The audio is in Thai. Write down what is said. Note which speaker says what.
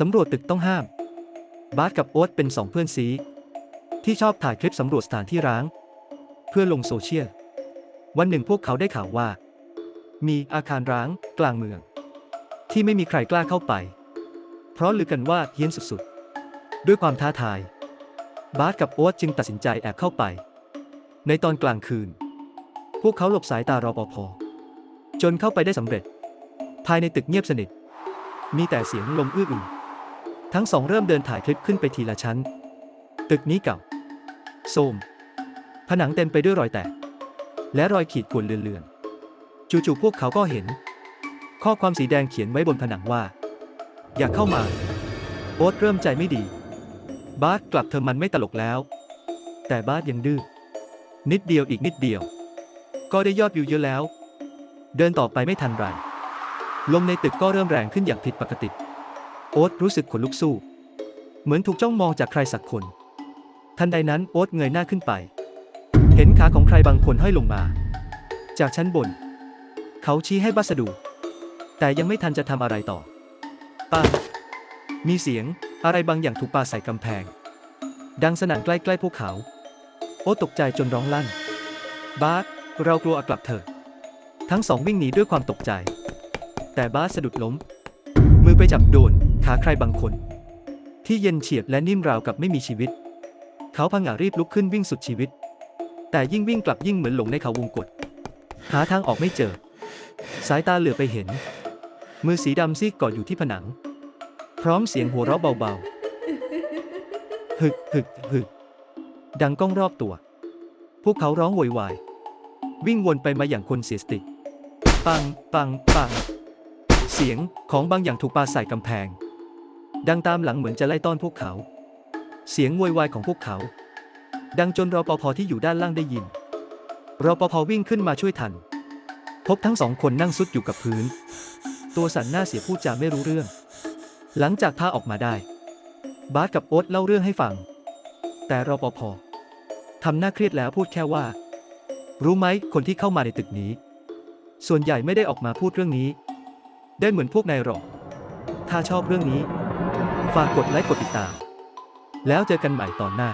Speaker 1: สำรวจตึกต้องห้าม บาสกับโอ๊ตเป็นสองเพื่อนซีที่ชอบถ่ายคลิปสำรวจสถานที่ร้าง เพื่อลงโซเชียล วันหนึ่งพวกเขาได้ข่าวว่า มีอาคารร้างกลางเมือง ที่ไม่มีใครกล้าเข้าไป เพราะลือกันว่าเฮี้ยนสุดๆ ด้วยความท้าทาย บาสกับโอ๊ตจึงตัดสินใจแอบเข้าไป ในตอนกลางคืน พวกเขาหลบสายตารอปภจนเข้าไปได้สำเร็จ ภายในตึกเงียบสนิท มีแต่เสียงลมอื้ออึง ทั้งสองเริ่มเดินถ่ายคลิปขึ้นไปทีละชั้น ตึกนี้เก่าโทรมผนังเต็มไปด้วยรอยแตก และรอยขีดข่วนเลือนๆจู่ๆพวกเขาก็เห็น ข้อความสีแดงเขียนไว้บนผนังว่า อย่าเข้ามา โอ๊ตเริ่มใจไม่ดี บาสกลับเธอมันไม่ตลกแล้ว แต่บาสยังดื้อนิดเดียวอีกนิดเดียว ก็ได้ยอดวิวเยอะแล้ว เดินต่อไปไม่ทันไรลมในตึกก็เริ่มแรงขึ้นอย่างผิดปกติ โอ๊ตรู้สึกขนลุกสู้ เหมือนถูกจ้องมองจากใครสักคน ทันใดนั้นโอ๊ตเงยหน้าขึ้นไป เห็นขาของใครบางคนห้อยลงมา จากชั้นบน เขาชี้ให้บัสดู แต่ยังไม่ทันจะทำอะไรต่อปังมีเสียงอะไรบางอย่างถูกปาใส่กำแพง ดังสนั่นใกล้ๆพวกเขา โอ๊ตตกใจจนร้องลั่น บาสเรากลัวกลับเถอะทั้งสองวิ่งหนีด้วยความตกใจ แต่บาสสะดุดล้ม อไปจับโดนขาใครบางคน ที่เย็นเฉียบและนิ่มราวกับไม่มีชีวิต เขาพังอารีบลุกขึ้นวิ่งสุดชีวิต แต่ยิ่งวิ่งกลับยิ่งเหมือนหลงในเขาวงกฏหาทางออกไม่เจอ สายตาเหลือไปเห็น มือสีดำซีกเกาะอยู่ที่ผนัง พร้อมเสียงหัวเราะเบาๆฮึกฮึกฮึกดังก้องรอบตัว พวกเขาร้องโวยวาย วิ่งวนไปมาอย่างคนเสียสติ ปัง ปัง ปัง เสียงของบางอย่างถูกปาใส่กำแพง ดังตามหลังเหมือนจะไล่ต้อนพวกเขา เสียงโวยวายของพวกเขา ดังจนรปภที่อยู่ด้านล่างได้ยินรปภวิ่งขึ้นมาช่วยทัน พบทั้งสองคนนั่งซุดอยู่กับพื้น ตัวสั่นหน้าเสียพูดจาไม่รู้เรื่อง หลังจากพาออกมาได้ บาสกับโอ๊ตเล่าเรื่องให้ฟัง แต่รปภทำหน้าเครียดแล้วพูดแค่ว่า รู้ไหมคนที่เข้ามาในตึกนี้ ส่วนใหญ่ไม่ได้ออกมาพูดเรื่องนี้ ได้เหมือนพวกนายหรอก ถ้าชอบเรื่องนี้ ฝากกดไลค์กดติดตาม แล้วเจอกันใหม่ตอนหน้า